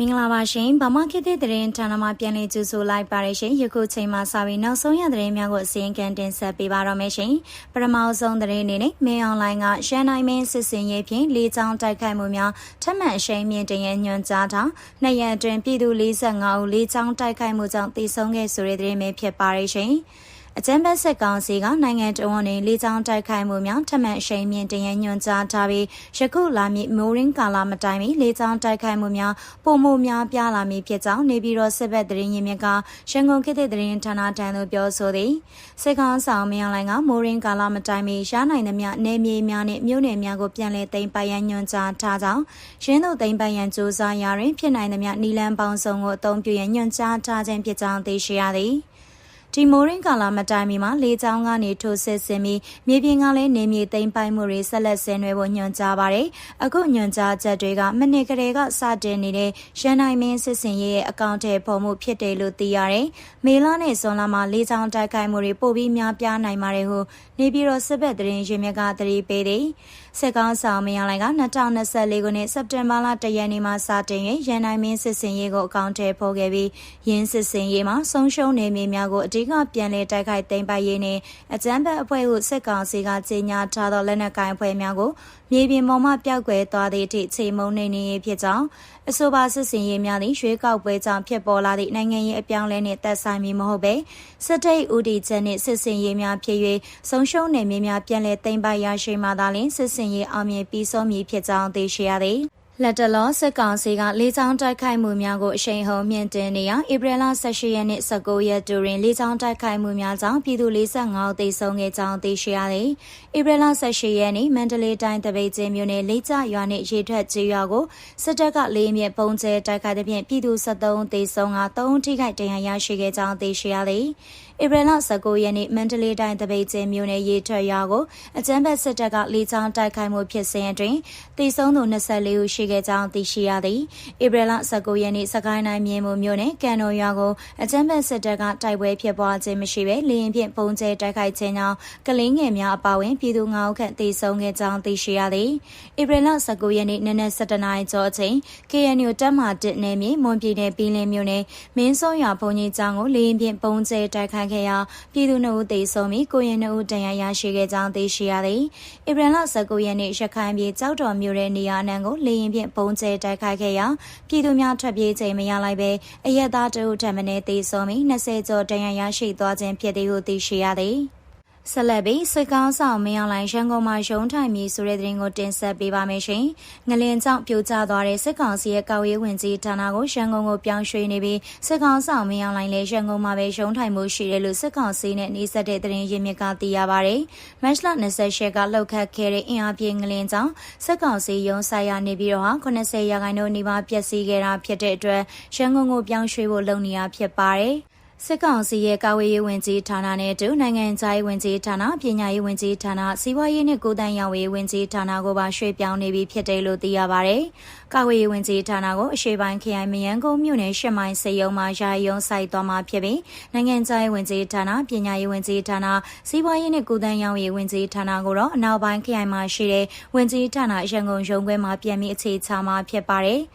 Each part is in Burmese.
မင်္ဂလာပါရှင်ဗမာခေတ်သစ်သတင်းဌာနမှပြန်လည်ကြိုဆိုလိုက်ပါရရှင်ယခုချိန်မှာစာပြီးနောက်ဆုံးရသတင်းများကိုအစီရင်ခံတင်ဆက်ပေးပါတော့မယ်ရှင်ပထမဆုံးသတင်းအနေနဲ့မင်းအွန်လိုင်းကရှမ်းနိုင်မင်းစစ်စင်ရေးဖြင့်လေးချောင်းတိုက်ခိုက်မှုများထပ်မံအရှိန်မြင့်တင်ရညွှန်ကြားတာနှစ်ရက်အတွင်းပြည်သူ45ဦးလေးချောင်းတိုက်ခိုက်မှုကြောင့်တိုက်ဆုံခဲ့ဆိုတဲ့သတင်းပဲဖြစ်ပါရရှင် အကြံဘက်စစ်ကောင်စီကနိုင်ငံတော်ဝန်နေလေးချောင်းတိုက်ခိုက်မှုများထပ်မံအရှိန်မြင့်တင်ရညွှန်ကြားထားပြီးယခုလာမည့်မိုးရင်းကာလမတိုင်မီလေးချောင်းတိုက်ခိုက်မှုများပုံမှုများပြလာမည်ဖြစ်ကြောင်းနေပြည်တော်စစ်ဘက်သတင်းရင်းမြစ်ကရန်ကုန်ခေတ်သစ်သတင်းဌာနထံသို့ပြောဆိုသည်စစ်ကောင်ဆောင်မြောင်လိုင်ကမိုးရင်းကာလမတိုင်မီရှားနိုင်သမျှနေမြေများနှင့်မြို့နယ်များကိုပြန်လည်သိမ်းပိုက်ရန်ညွှန်ကြားထားကြောင်းရင်းတို့သိမ်းပိုက်ရန်စ조사ရာတွင်ဖြစ်နိုင်သမျှနီလန်ပေါင်းစုံကိုအသုံးပြုရန်ညွှန်ကြားထားခြင်းဖြစ်ကြောင်းသိရှိရသည် ဒီမိုရင်းကာလာမတိုင်မီမှာလေးချောင်းကနေထိုးစစ်ဆင်ပြီးမြေပြင်ကလည်းနေမြေသိမ်းပိုက်မှုတွေဆက်လက်ဆင်နွှဲဖို့ညွှန်ကြားပါတယ်။အခုညွှန်ကြားချက်တွေကမနစ်ကလေးကစတင်နေတဲ့ရန်နိုင်မင်းစစ်စင်ရဲ့အကောင့်ထဲပေါ်မှုဖြစ်တယ်လို့သိရတယ်။မေလနဲ့ဇွန်လမှာလေးချောင်းတိုက်ခိုက်မှုတွေပိုပြီးများပြားနိုင်ပါတယ်ဟုနေပြည်တော်စစ်ဘက်သတင်းရင်းမြစ်ကသတိပေးတယ်။ စစ်ကောင်ဆောင်မရလိုင်က2024ခုနှစ်စက်တင်ဘာလ1ရက်နေ့မှာစတင်ရရန်နိုင်မင်းစစ်စင်ရေးကိုအကောင့်ထဲပေါ်ခဲ့ပြီးရင်းစစ်စင်ရေးမှာဆုံးရှုံးနေမြေများကိုအဓိကပြန်လည်တိုက်ခိုက်သိမ်းပိုက်ရေးနဲ့အကြမ်းဖက်အဖွဲ့ဟုစစ်ကောင်စီကကြေညာထားသောလက်နက်ကိုင်အဖွဲ့များကိုမြေပြင်ပေါ်မှပျောက်ကွယ်သွားသည့်အထိချိန်မုံနေနေဖြစ်ကြောင်းအဆိုပါစစ်စင်ရေးများသည့်ရွေးကောက်ပွဲကြောင့်ဖြစ်ပေါ်လာသည့်နိုင်ငံရေးအပြောင်းလဲနှင့်သက်ဆိုင်မည်မဟုတ်ဘဲစစ်တိတ်ဦးတည်ချက်နှင့်စစ်စင်ရေးများဖြစ်၍ဆုံးရှုံးနေမြေများပြန်လည်သိမ်းပိုက်ရရှိမှသာလျှင်စစ်စင်ရေးအောင်မြင်ပြီးဆုံးမည်ဖြစ်ကြောင်းသိရှိရသည် လက်တလောစစ်ကောင်စီကလေးချောင်းတိုက်ခိုက်မှုများကိုအရှိန်ဟုန်မြင့်တင်နေရာဧပြီလ18ရက်နေ့19ရက်တွင်လေးချောင်းတိုက်ခိုက်မှုများကြောင့်ပြည်သူ45ဦးသေဆုံးခဲ့ကြောင်းသိရှိရသည်။ဧပြီလ18ရက်နေ့မန္တလေးတိုင်းတပိတ်ကျင်းမြို့နယ်လေးကျရွာနှင့်ရေထွက်ကျေးရွာကိုစစ်တပ်ကလေးမြစ်ပုံကျဲတိုက်ခိုက်တဲ့ဖြင့်ပြည်သူ73ဦးသေဆုံးက3ဦးထိခိုက်ဒဏ်ရာရရှိခဲ့ကြောင်းသိရှိရသည်။ ဧပြီလ19ရက်နေ့မန္တလေးတိုင်းတပိတ်ကျင်းမြို့နယ်ရေထွက်ရွာကိုအကြမ်းဖက်စစ်တပ်ကလေးချောင်းတိုက်ခိုက်မှုဖြစ်စဉ်အတွင်းသေဆုံးသူ24ဦးရှိခဲ့ကြောင်းသိရှိရသည်ဧပြီလ19ရက်နေ့စကိုင်းတိုင်းမြင်းမမြို့နယ်ကန်တော်ရွာကိုအကြမ်းဖက်စစ်တပ်ကတိုက်ပွဲဖြစ်ပွားခြင်းမရှိဘဲလေရင်ဖြင့်ပုံကျဲတိုက်ခိုက်ခြင်းကြောင့်ကလင်းငယ်များအပါအဝင်ပြည်သူ9ဦးခန့်သေဆုံးခဲ့ကြောင်းသိရှိရသည်ဧပြီလ19ရက်နေ့နနက်7:00နာရီကျော်အချိန် KNU တပ်မ1နယ်မြေမွန်ပြည်နယ်ပြည်လင်းမြို့နယ်မင်းစောရွာဘုံကြီးကျောင်းကိုလေရင်ဖြင့်ပုံကျဲတိုက်ခိုက်ခဲ့ရာပြည်သူနှုတ်သေဆုံးပြီးကိုရင်နှုတ်တန်ရာရရှိခဲ့ကြောင်းသိရှိရသည်ဧပြီလ19ရက်နေ့ရခိုင်ပြည်ကြောက်တော်မြို့ရဲ့နေရာအနှံကိုလေရင်ဖြင့်ပုံကျဲတိုက်ခိုက်ခဲ့ရာပြည်သူများထွက်ပြေးချိန်မရလိုက်ပဲအရက်သားတအုပ်ထံမင်းသေဆုံးပြီး20ကျော်တန်ရာရရှိသွားခြင်းဖြစ်သည်ဟုသိရှိရသည် ဆက်လက်ပြီးစစ်ကောင်းဆောင်မင်းအောင်လှိုင်ရန်ကုန်မှာရုံးထိုင်ပြီးဆိုတဲ့သတင်းကိုတင်ဆက်ပေးပါမယ်ရှင်။ငလင်ကြောင့်ပြိုကျသွားတဲ့စစ်ကောင်စီရဲ့ကောက်ရေးဝင်ကြီးဌာနကိုရန်ကုန်ကိုပြောင်းရွှေ့နေပြီးစစ်ကောင်းဆောင်မင်းအောင်လှိုင်လည်းရန်ကုန်မှာပဲရုံးထိုင်မှုရှိတယ်လို့စစ်ကောင်စီနဲ့နှိစက်တဲ့သတင်းရင်းမြစ်ကသိရပါဗျ။မတ်လ28ကလှုပ်ခတ်ခဲ့တဲ့အင်အားပြင်းငလင်ကြောင့်စစ်ကောင်စီရုံးဆိုင်ရနေပြီးတော့80ရာခိုင်နှုန်းနီးပါးပျက်စီးခဲ့တာဖြစ်တဲ့အတွက်ရန်ကုန်ကိုပြောင်းရွှေ့ဖို့လုပ်နေရဖြစ်ပါတယ်။ စစ်ကောင်စီရဲ့ကာဝေးရေးဝန်ကြီးဌာနနဲ့အတူနိုင်ငံခြားရေးဝန်ကြီးဌာနပညာရေးဝန်ကြီးဌာနစီးပွားရေးနဲ့ကိုယ်တိုင်ရောင်ဝေးဝန်ကြီးဌာနကိုပါရွှေ့ပြောင်းနေပြီဖြစ်တယ်လို့သိရပါဗျ။ကာဝေးရေးဝန်ကြီးဌာနကိုအရှေ့ပိုင်းခရိုင်မယန်းကုန်းမြို့နယ်ရှစ်မိုင်စေယုံမှာယာယုံဆိုင်သွားမှာဖြစ်ပြီးနိုင်ငံခြားရေးဝန်ကြီးဌာနပညာရေးဝန်ကြီးဌာနစီးပွားရေးနဲ့ကိုယ်တိုင်ရောင်ဝေးဝန်ကြီးဌာနကိုတော့အနောက်ပိုင်းခရိုင်မှာရှိတဲ့ဝန်ကြီးဌာနရန်ကုန်ရုံးခွဲမှာပြန်ပြီးအခြေချမှာဖြစ်ပါတယ်။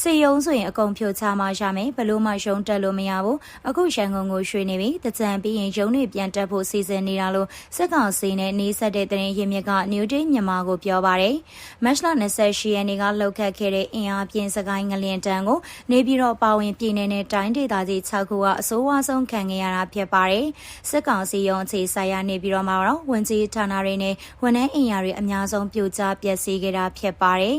စီယုံဆိုရင်အကုန်ဖြိုချမှရမယ်ဘလို့မှရုံတက်လို့မရဘူးအခုရန်ကုန်ကိုရွှေ့နေပြီတကြံပြီးရင်ရုံတွေပြန်တက်ဖို့စီစဉ်နေတာလို့စစ်ကောင်စီနဲ့နေဆက်တဲ့တရင်ရင်းမြစ်က New Day မြန်မာကိုပြောပါတယ်မတ်လ28ရက်နေ့ကလှုပ်ခတ်ခဲ့တဲ့အင်အားပြင်းစကိုင်းငလျင်တန်းကိုနေပြည်တော်ပါဝင်ပြည်နယ်နဲ့တိုင်းဒေသကြီး6ခုကအစိုးရဆုံးခံခဲ့ရတာဖြစ်ပါတယ်စစ်ကောင်စီရုံအခြေဆိုင်ရနေပြည်တော်မှာတော့ဝန်ကြီးဌာနတွေနဲ့ဝန်ထမ်းအင်အားတွေအများဆုံးပြိုကျပျက်စီးခဲ့တာဖြစ်ပါတယ်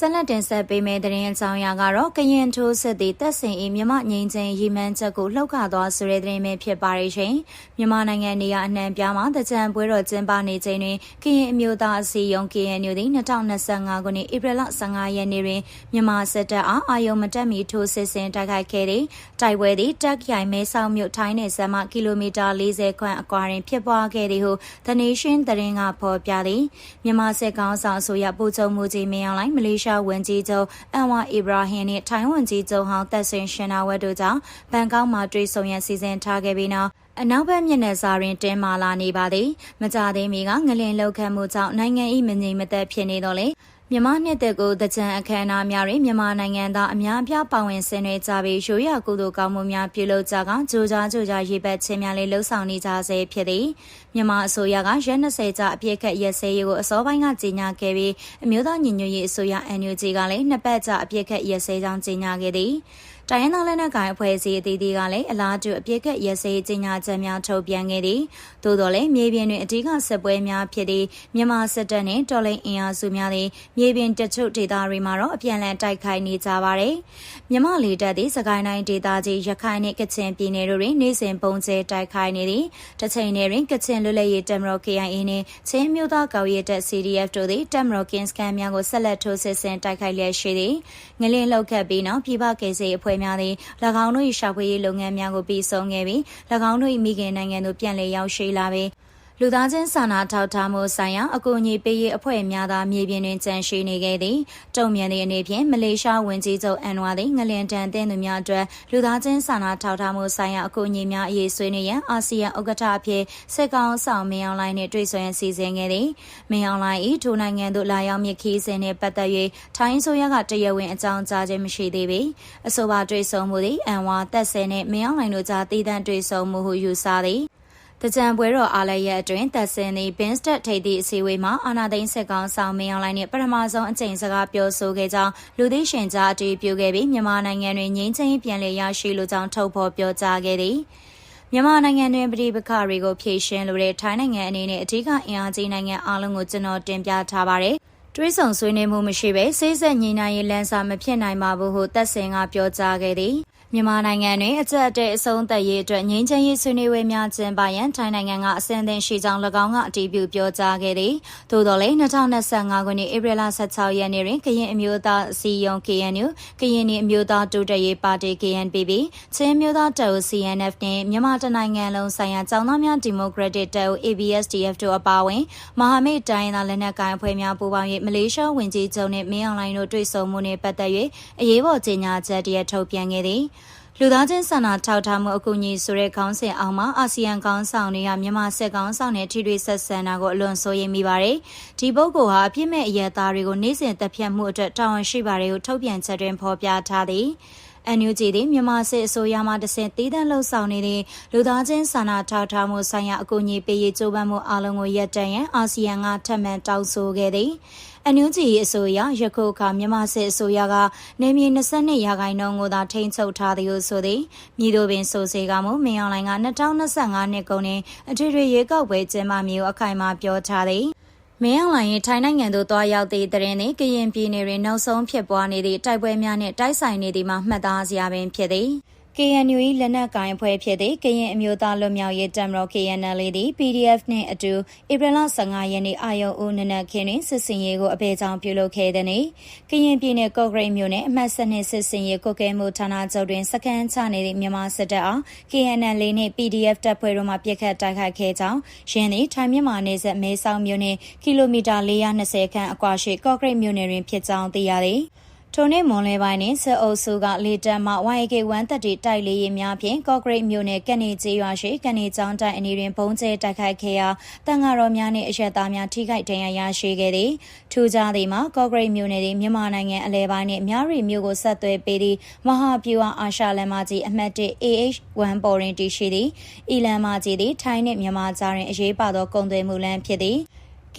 ဆက်လက်တင်ဆက်ပေးမယ့်သတင်းအကြောင်းအရာကတော့ကရင်ထိုးစစ်သည်တက်စင်၏မြမငိမ့်ချင်းရီမန်းချက်ကိုလှုပ်ခါသွားဆိုတဲ့သတင်းပဲဖြစ်ပါရဲ့ရှင်မြန်မာနိုင်ငံနေရာအနှံပြားမှာတကြံပွဲတော်ကျင်းပနေချိန်တွင်ကရင်အမျိုးသားအစည်းအရုံး KNU သည်2025ခုနှစ်ဧပြီလ15ရက်နေ့တွင်မြန်မာစစ်တပ်အားအာယုံမတက်မီထိုးစစ်ဆင်တိုက်ခိုက်ခဲ့သည်တိုက်ပွဲသည်တက်ခိုင်မဲဆောက်မြို့ထိုင်းနယ်စပ်မှကီလိုမီတာ40ခန့်အကွာတွင်ဖြစ်ပွားခဲ့သည်ဟု The Nation သတင်းကဖော်ပြသည်မြန်မာစစ်ကောင်ဆောင်ဆိုရပူချုပ်မှုကြီးမင်းအောင်လိုင်းမလေးရှားဝန်ကြီးချုပ်အန်ဝါအီဘရာဟင်နဲ့ထိုင်းဝန်ကြီးချုပ်ဟောင်းသက်ဆင်ရှင်နာဝတ်တို့ကြောင့်ဘန်ကောက်မှာတွေ့ဆုံရန်စီစဉ်ထားခဲ့ပြီးနောက်အနောက်ဘက်မျက်နှာစာတွင်တင်းမာလာနေပါသည်မကြသေးမီကငလင်လောက်ခတ်မှုကြောင့်နိုင်ငံ၏မငြိမ်မသက်ဖြစ်နေတော့လေ မြန်မာနှစ်သက်ကိုတကြံအခမ်းအနားများတွင်မြန်မာနိုင်ငံသားအများအပြားပါဝင်ဆင်နွှဲကြပြီးရိုးရာကုသိုလ်ကောင်းမှုများပြုလုပ်ကြကကြိုးကြားကြိုးကြားရေးပတ်ခြင်းများလည်းလှုံ့ဆော်နေကြဆဲဖြစ်သည်မြန်မာအစိုးရကရက်20ကြာအပြည့်ခက်ရက်စဲရေးကိုအစောပိုင်းကကြေညာခဲ့ပြီးအမျိုးသားညီညွတ်ရေးအစိုးရ NUG ကလည်းနှစ်ပတ်ကြာအပြည့်ခက်ရက်စဲကြောင်းကြေညာခဲ့သည် တိုင်းရင်းသားလက်နက်ကိုင်အဖွဲ့အစည်းအသီးသီးကလည်းအလားတူအပြစ်ကက်ရစေးကြီးညာချက်များထုတ်ပြန်ခဲ့သည်။သို့တော်လည်းမြေပြင်တွင်အဓိကစစ်ပွဲများဖြစ်သည့်မြန်မာစစ်တပ်နှင့်တော်လှန်အင်အားစုများသည်မြေပြင်တချို့ဒေသတွေမှာတော့အပြန်အလှန်တိုက်ခိုက်နေကြပါတယ်။မြန်မာလေတပ်သည်စကိုင်းတိုင်းဒေသကြီးရခိုင်နှင့်ကချင်ပြည်နယ်တို့တွင်နေစဉ်ပုံကျဲတိုက်ခိုက်နေသည်။တစ်ချိန်တည်းတွင်ကချင်လွတ်လပ်ရေးတပ်မတော် KIA နှင့်ချင်းမျိုးသားကော်ရဲတပ် CDF တို့သည်တပ်မတော်ကင်းစခန်းများကိုဆက်လက်ထိုးစစ်ဆင်တိုက်ခိုက်လျက်ရှိသည်။ငလင်းလောက်ခတ်ပြီးနောက်ပြည်ပကယ်ဆယ်အဖွဲ့အဖွဲ့များသည်၎င်းတို့၏ရှာဖွေရေးလုပ်ငန်းများကိုပြီးဆုံးခဲ့ပြီး၎င်းတို့၏မိခင်နိုင်ငံသို့ပြန်လည်ရောက်ရှိလာပြီး လူသားချင်းစာနာထောက်ထားမှုဆိုင်ရာအကူအညီပေးရေးအဖွဲ့များသာမြေပြင်တွင်ကြန့်ရှိနေခဲ့သည်တုံ့ပြန်သည့်အနေဖြင့်မလေးရှားဝန်ကြီးချုပ်အန်ဝါသည်ငလင်တန်တဲ့သူများအတွက်လူသားချင်းစာနာထောက်ထားမှုဆိုင်ရာအကူအညီများအရေးဆွေးနွေးရန်အာဆီယံဥက္ကဋ္ဌအဖြစ်စစ်ကောင်ဆောင်မင်းအောင်လှိုင်နှင့်တွေ့ဆုံရန်စီစဉ်ခဲ့သည်မင်းအောင်လှိုင်၏ထိုနိုင်ငံသို့လာရောက်မြစ်ခီးစဉ်နှင့်ပတ်သက်၍ထိုင်းဆိုရကတရားဝင်အကြောင်းကြားခြင်းမရှိသေးပေအဆိုပါတွေ့ဆုံမှုသည်အန်ဝါတက်ဆယ်နှင့်မင်းအောင်လှိုင်တို့ကြားတည်တံ့တွေ့ဆုံမှုဟုယူဆသည်တ ကြံပွဲတော်အားလည်းရဲ့အတွင်းသက်စင်သည့် Binstat ထိပ်သည့်အစည်းအဝေးမှာအာနာသိန်းစစ်ကောင်ဆောင်မင်းအောင်လှိုင်နှင့်ပထမဆုံးအကြိမ်စကားပြောဆိုခဲ့ကြောင်းလူသိရှင်ကြားအတည်ပြုခဲ့ပြီးမြန်မာနိုင်ငံတွင်ငြိမ်းချမ်းပြန်လည်ရရှိလိုကြောင်းထုတ်ဖော်ပြောကြားခဲ့သည်မြန်မာနိုင်ငံတွင်ပြည်ပခတွေကိုဖြည့်ရှင်းလိုတဲ့ထိုင်းနိုင်ငံအနေနဲ့အထူးကအင်အားကြီးနိုင်ငံအလုံးကိုကျွန်တော်တင်ပြထားပါတယ်။တွေးဆောင်ဆွေးနွေးမှုမရှိဘဲစိစက်ညီနိုင်ရေးလမ်းစာမဖြစ်နိုင်ပါဘူးဟုတက်စင်ကပြောကြားခဲ့သည်။ မြန်မာနိုင်ငံတွင်အကြက်တဲ့အဆုံးသက်ရေးအတွက်ငြိမ်းချမ်းရေးဆွေးနွေးပွဲများကျင်းပရန်ထိုင်းနိုင်ငံကအစင်သင်ရှိကြောင်း၎င်းကအတည်ပြုပြောကြားခဲ့သည်။သို့တော်လည်း2025ခုနှစ်ဧပြီလ16ရက်နေ့တွင်ကရင်အမျိုးသားအစည်းအရုံး KNU ကရင်အမျိုးသားတိုးတက်ရေးပါတီ KNPP ချင်းမျိုးသားတပ်ဦး CNF နှင့်မြန်မာတနိုင်ငံလုံးဆိုင်ရာကျောင်းသားများဒီမိုကရက်တစ်တပ်ဦး ABSDF တို့အပါအဝင်မဟာမိတ်တိုင်းသားလက်နက်ကိုင်အဖွဲ့များပူးပေါင်း၍မလေးရှားဝန်ကြီးချုပ်နှင့်မင်းအောင်လှိုင်တို့တွေ့ဆုံမှုနှင့်ပတ်သက်၍အရေးပေါ်ကြေညာချက်တရက်ထုတ်ပြန်ခဲ့သည်။ လူသားချင်းစာနာထောက်ထားမှုအကူအညီဆိုတဲ့ခေါင်းစဉ်အောက်မှာအာဆီယံခေါင်းဆောင်တွေကမြန်မာစစ်ကောင်ဆောင်နဲ့ထိတွေ့ဆက်ဆံတာကိုအလွန်စိုးရိမ်မိပါတယ်။ဒီပုဂ္ဂိုလ်ဟာအပြစ်မဲ့အရသားတွေကိုနေ့စဉ်တပ်ဖြတ်မှုအတွက်တာဝန်ရှိပါတယ်ကိုထုတ်ပြန်ချက်တွင်ဖော်ပြထားသည်။ NUG သည်မြန်မာစစ်အစိုးရမှတဆင့်တည်တံ့လှုပ်ဆောင်နေတဲ့လူသားချင်းစာနာထောက်ထားမှုဆိုင်ရာအကူအညီပေးရေးကြိုးပမ်းမှုအလုံးကိုရပ်တန့်ရန်အာဆီယံကထပ်မံတောင်းဆိုခဲ့သည်။အန်ယူဂျီအစိုးရယခုအခါမြန်မာစစ်အစိုးရကနေမြေ22ရာခိုင်နှုန်းကိုသာထိန်းချုပ်ထားသည်ဟုဆိုသည်မြေတို့ပင်ဆိုစေကမှုမင်းအောင်လှိုင်က2025နှစ်ကုန်တွင်အထွေထွေရေကောက်ပွဲကျင်းပမည်ဟုအခိုင်အမာပြောထားသည် မင်းအောင်လှိုင်ရဲ့ထိုင်းနိုင်ငံသို့သွားရောက်သည့်တရင်သည်ကရင်ပြည်နယ်တွင်နောက်ဆုံးဖြစ်ပွားနေသည့်တိုက်ပွဲများနှင့်တိုက်ဆိုင်နေသည်မှာမှတ်သားစရာပင်ဖြစ်သည် KNU ၏လက်နက်ကိုင်အဖွဲ့ဖြစ်သည့်ကရင်အမျိုးသားလွတ်မြောက်ရေးတပ်မတော် KNL သည် PDF နှင့်အတူဧပြီလ15ရက်နေ့အာယုံဦးနနက်ခင်းတွင်စစ်စင်ရေးကိုအပေကြောင်ပြုလုပ်ခဲ့သည်နေ့ကရင်ပြည်နယ်ကော့ဂရိတ်မြို့နယ်အမှတ်7နှင့်စစ်စင်ရေးကုတ်ကဲမှုဌာနချုပ်တွင်စခန်းချနေသည့်မြန်မာစစ်တပ်အား KNL နှင့် PDF တပ်ဖွဲ့တို့မှပြစ်ခတ်တိုက်ခိုက်ခဲ့ကြောင်းရင်းသည်ထိုင်းမြန်မာနယ်စပ်မဲဆောက်မြို့နှင့်ကီလိုမီတာ420ခန့်အကွာရှိကော့ဂရိတ်မြို့နယ်တွင်ဖြစ်ကြောင်းသိရသည်။ ထိုနေ့မွန်လဲပိုင်းတွင်စစ်အုပ်စုကလေတပ်မှ YK1 တက်တီတိုက်လေယာဉ်များဖြင့်ကော့ဂရိတ်မြို့နယ်ကနေကျေးရွာရှိကနေကျောင်းတိုင်အနီးတွင်ဘုံကျဲတိုက်ခိုက်ခဲ့ရာတန်ဃာတော်များနှင့်အရက်သားများထိခိုက်ဒဏ်ရာရရှိခဲ့သည်ထူးခြားသည်မှာကော့ဂရိတ်မြို့နယ်တွင်မြန်မာနိုင်ငံအလဲပိုင်းနှင့်မြရီမြို့ကိုဆက်သွယ်ပေးသည့်မဟာဗျူဟာအာရှလမ်းမကြီးအမှတ်1 AH1 ပေါ်တွင်တည်ရှိသည်ဤလမ်းမကြီးသည်ထိုင်းနှင့်မြန်မာကြားတွင်အရေးပါသောကုန်သွယ်မှုလမ်းဖြစ်သည်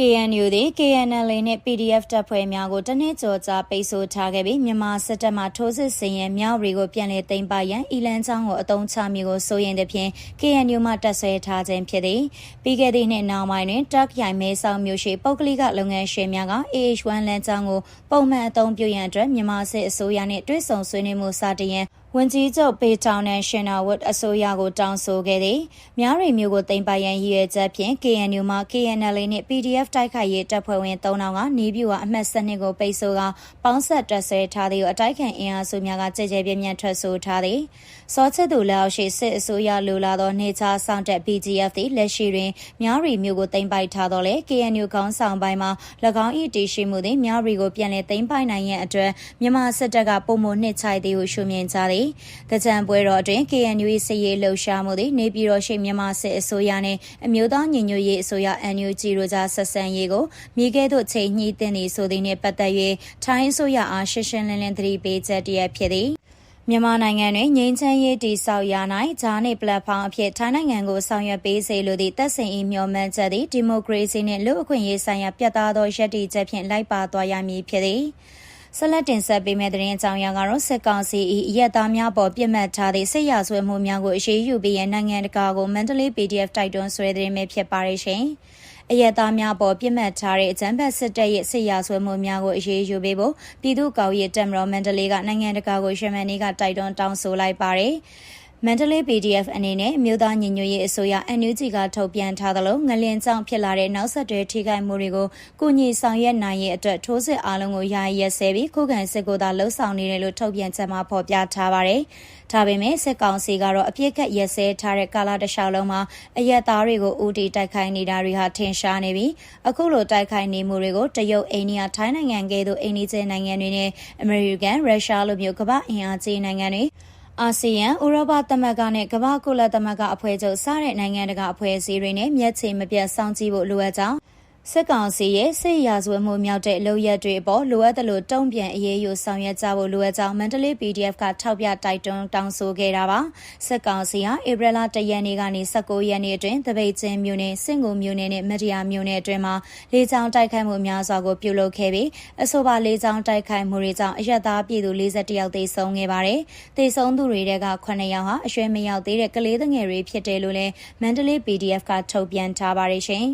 KNU သည် KNL နှင့် PDF တပ်ဖွဲ့များကိုတနည်းကြော်ကြားပိတ်ဆို့ထားခဲ့ပြီးမြန်မာစစ်တပ်မှထိုးစစ်ဆင်ရန်မြောက်ရီကိုပြန်လည်သိမ်းပိုက်ရန်အီလန်ချောင်းကိုအုံချမည်ကိုစိုးရင်သည်ဖြင့် KNU မှတပ်ဆွဲထားခြင်းဖြစ်သည်ပြီးခဲ့သည့်နှစ်နောက်ပိုင်းတွင်တက်ရိုင်မဲဆောက်မြို့ရှိပုဂ္ဂလိကလုပ်ငန်းရှင်များက AH1 လမ်းကြောင်းကိုပုံမှန်အသုံးပြုရန်အတွက်မြန်မာစစ်အစိုးရနှင့်တွဲဆုံဆွေးနွေးမှုစတင်ရန် ဝန်ကြီးချုပ်ပေတောင်နဲ့ရှင်နာဝတ်အစိုးရကိုတောင်းဆိုခဲ့သည်။များရီမျိုးကိုတင်ပိုင်ရန်ရည်ရွယ်ချက်ဖြင့် KNU မှ KNL နှင့် PDF တိုက်ခိုက်ရေးတပ်ဖွဲ့ဝင်3000ကနေပြည်တော်အမှတ်7ကိုပိတ်ဆို့ကပေါင်းဆက်တပ်ဆွဲထားသည်ကိုအတိုက်ခံအင်အားစုများကကြဲကြဲပြင်းပြင်းထွက်ဆိုထားသည်။စောချစ်သူလက်အောက်ရှိစစ်အစိုးရလိုလာသောနေချာဆောင်တက် BGF သည်လက်ရှိတွင်များရီမျိုးကိုတင်ပိုက်ထားသောလေ KNU ခေါင်းဆောင်ပိုင်းမှာ၎င်း၏တည်ရှိမှုသည်များရီကိုပြန်လည်တင်ပိုက်နိုင်ရန်အတွက်မြန်မာစစ်တပ်ကပုံမနှစ်ချိုက်သည်ဟုရှုမြင်ကြသည်။တကြံပွဲတော်အတွင်း KNU စစ်ရေးလှုပ်ရှားမှုသည်နေပြည်တော်ရှိမြန်မာစစ်အစိုးရနှင့်အမျိုးသားညီညွတ်ရေးအစိုးရ NUG တို့ကြားဆက်ဆံရေးကိုမြေကဲ့သို့ချိန်ညှိတင်သည့်ဆိုသည်နှင့်ပတ်သက်၍ထိုင်းအစိုးရအားရှင်းရှင်းလင်းလင်းသတိပေးချက်တရက်ဖြစ်သည်။မြန်မာနိုင်ငံတွင်ငြိမ်းချမ်းရေးတည်ဆောက်ရာ၌ဂျာနေပလက်ဖောင်းအဖြစ်ထိုင်းနိုင်ငံကိုဆောင်ရွက်ပေးစေလိုသည့်တပ်စင်၏မျှော်မှန်းချက်သည်ဒီမိုကရေစီနှင့်လူ့အခွင့်အရေးဆိုင်ရာပြတ်သားသောရည်တည်ချက်ဖြင့်လိုက်ပါသွားရမည်ဖြစ်သည် ဆက်လက်တင်ဆက်ပေးမယ့်သတင်းအကြောင်းအရာကတော့စစ်ကောင်စီ၏အရက်သားများပေါ်ပြစ်မှတ်ထားသည့်စစ်ရာဇဝတ်မှုများကိုအရေးယူပြီးရနိုင်ငံတကာကိုမန္တလေး PDF တိုက်တွန်းဆွဲတဲ့သတင်းပဲဖြစ်ပါရဲ့ရှင်။အရက်သားများပေါ်ပြစ်မှတ်ထားတဲ့အကြမ်းဖက်စစ်တပ်ရဲ့စစ်ရာဆွဲမှုများကိုအရေးယူပေးဖို့ပြည်သူ့ကောင်ရေးတက်မတော်မန္တလေးကနိုင်ငံတကာကိုရှမန်နေကတိုက်တွန်းတောင်းဆိုလိုက်ပါတယ်။ မန္တလေး PDF အနေနဲ့မြို့သားညီညွတ်ရေးအစိုးရ NUG ကထုတ်ပြန်ထားသလိုငလင်ကြောင့်ဖြစ်လာတဲ့နောက်ဆက်တွဲထိခိုက်မှုတွေကိုကုညီဆောင်ရွက်နိုင်ရေးအတွက်ထိုးစစ်အားလုံးကိုယာယီရက်စဲပြီးခုခံစစ်ကိုသာလှုံ့ဆော်နေတယ်လို့ထုတ်ပြန်ချက်မှာဖော်ပြထားပါတယ်။ဒါပေမဲ့စစ်ကောင်စီကတော့အပြစ်ကက်ရက်စဲထားတဲ့ကာလတစ်လျှောက်လုံးမှာအရက်သားတွေကိုဦးတည်တိုက်ခိုက်နေတာတွေဟာထင်ရှားနေပြီးအခုလိုတိုက်ခိုက်နေမှုတွေကိုတရုတ်အိန္ဒိယထိုင်းနိုင်ငံကဲ့သို့အိန္ဒိယနိုင်ငံတွေနဲ့အမေရိကန်ရုရှားလိုမျိုးကမ္ဘာအင်အားကြီးနိုင်ငံတွေ အာဆီယံဥရောပသမဂ္ဂနဲ့ကမ္ဘာကုလသမဂ္ဂအဖွဲ့ချုပ်စတဲ့နိုင်ငံတကာအဖွဲ့အစည်းတွေနဲ့မျက်ခြေမပြတ်စောင့်ကြည့်ဖို့လိုအပ်ကြောင်း စစ်ကောင်စီရဲ့စစ်ရာဇဝတ်မှုမြောက်တဲ့လုပ်ရက်တွေအပေါ်လိုအပ်သလိုတုံ့ပြန်အရေးယူဆောင်ရွက်ကြဖို့လိုအပ်ကြောင်းမန္တလေး PDF ကထောက်ပြတိုက်တွန်းတောင်းဆိုခဲ့တာပါစစ်ကောင်စီဟာဧပြီလ၁ရက်နေ့ကနေ19ရက်နေ့အတွင်းတပိတ်ချင်းမြို့နယ်စင်ကူမြို့နယ်နဲ့မဒီယာမြို့နယ်အတွင်းမှာလေကြောင်းတိုက်ခိုက်မှုများစွာကိုပြုလုပ်ခဲ့ပြီးအဆိုပါလေကြောင်းတိုက်ခိုက်မှုတွေကြောင့်အရက်သားပြည်သူ41ယောက်သေဆုံးခဲ့ပါတယ်သေဆုံးသူတွေက9ယောက်ဟာအရွယ်မရောက်သေးတဲ့ကလေးငယ်တွေဖြစ်တယ်လို့လည်းမန္တလေး PDF ကထုတ်ပြန်ထားပါတယ်ရှင်